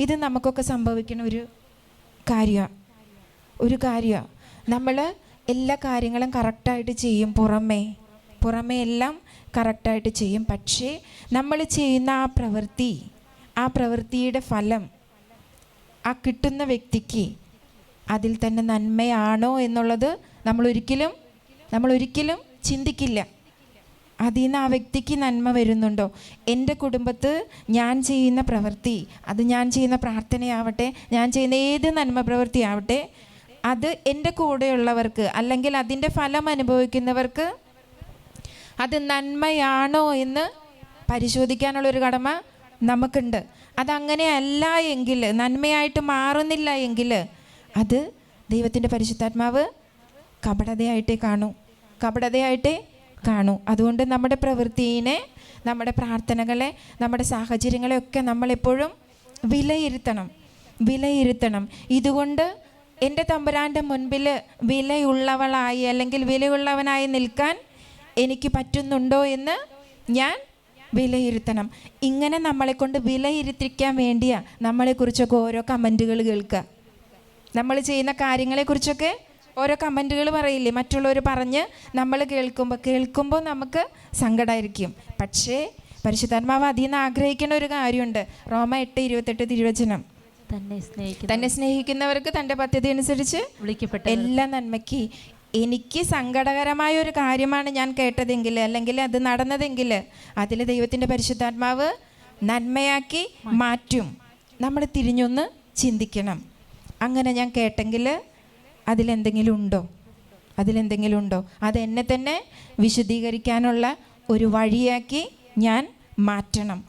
ഇത് നമുക്കൊക്കെ സംഭവിക്കുന്ന ഒരു കാര്യമാണ് ഒരു കാര്യമാണ് നമ്മൾ എല്ലാ കാര്യങ്ങളും കറക്റ്റായിട്ട് ചെയ്യും പുറമേ. പുറമേ എല്ലാം കറക്റ്റായിട്ട് ചെയ്യും. പക്ഷേ നമ്മൾ ചെയ്യുന്ന ആ പ്രവൃത്തി ആ പ്രവൃത്തിയുടെ ഫലം ആ കിട്ടുന്ന വ്യക്തിക്ക് അതിൽ തന്നെ നന്മയാണോ എന്നുള്ളത് നമ്മളൊരിക്കലും നമ്മളൊരിക്കലും ചിന്തിക്കില്ല. അതിൽ നിന്ന് ആ വ്യക്തിക്ക് നന്മ വരുന്നുണ്ടോ? എന്റെ കുടുംബത്ത് ഞാൻ ചെയ്യുന്ന പ്രവൃത്തി അത് ഞാൻ ചെയ്യുന്ന പ്രാർത്ഥനയാവട്ടെ ഞാൻ ചെയ്യുന്ന ഏത് നന്മ പ്രവൃത്തിയാവട്ടെ അത് എന്റെ കൂടെയുള്ളവർക്ക് അല്ലെങ്കിൽ അതിന്റെ ഫലം അനുഭവിക്കുന്നവർക്ക് അത് നന്മയാണോ എന്ന് പരിശോധിക്കാനുള്ള ഒരു കടമ നമുക്കുണ്ട്. അതങ്ങനെയല്ല എങ്കിൽ നന്മയായിട്ട് മാറുന്നില്ല എങ്കിൽ അത് ദൈവത്തിന്റെ പരിശുദ്ധാത്മാവ് കപടതയായിട്ടേ കാണൂ. കപടതയായിട്ടേ കാണൂ. അതുകൊണ്ട് നമ്മുടെ പ്രവൃത്തിയെ നമ്മുടെ പ്രാർത്ഥനകളെ നമ്മുടെ സാഹചര്യങ്ങളെയൊക്കെ നമ്മളെപ്പോഴും വിലയിരുത്തണം. വിലയിരുത്തണം. ഇതുകൊണ്ട് എന്റെ തമ്പുരാന്റെ മുൻപിൽ വിലയുള്ളവളായി അല്ലെങ്കിൽ വിലയുള്ളവനായി നിൽക്കാൻ എനിക്ക് പറ്റുന്നുണ്ടോ എന്ന് ഞാൻ വിലയിരുത്തണം. ഇങ്ങനെ നമ്മളെക്കൊണ്ട് വിലയിരുത്തിക്കാൻ വേണ്ടിയാണ് നമ്മളെക്കുറിച്ചൊക്കെ ഓരോ കമന്റുകൾ കേൾക്കുക. നമ്മൾ ചെയ്യുന്ന കാര്യങ്ങളെക്കുറിച്ചൊക്കെ ഓരോ കമന്റുകൾ പറയില്ലേ? മറ്റുള്ളവർ പറഞ്ഞ് നമ്മൾ കേൾക്കുമ്പോൾ കേൾക്കുമ്പോൾ നമുക്ക് സങ്കടമായിരിക്കും പക്ഷേ പരിശുദ്ധാത്മാവ് അതിൽ നിന്ന് ആഗ്രഹിക്കുന്ന ഒരു കാര്യമുണ്ട്. റോമ എട്ട് ഇരുപത്തെട്ട് തിരുവചനം. തന്നെ സ്നേഹിക്കുന്ന തന്നെ സ്നേഹിക്കുന്നവർക്ക് തന്റെ പദ്ധതി അനുസരിച്ച് വിളിക്കപ്പെട്ട എല്ലാ നന്മയ്ക്ക് എനിക്ക് സങ്കടകരമായ ഒരു കാര്യമാണ് ഞാൻ കേട്ടതെങ്കിൽ അല്ലെങ്കിൽ അത് നടന്നതെങ്കിൽ അതിൽ ദൈവത്തിന്റെ പരിശുദ്ധാത്മാവ് നന്മയാക്കി മാറ്റും. നമ്മൾ തിരിഞ്ഞൊന്ന് ചിന്തിക്കണം. അങ്ങനെ ഞാൻ കേട്ടെങ്കിൽ അതിലെന്തെങ്കിലും ഉണ്ടോ അതിലെന്തെങ്കിലും ഉണ്ടോ അത് എന്നെ തന്നെ വിശദീകരിക്കാനുള്ള ഒരു വഴിയാക്കി ഞാൻ മാറ്റണം.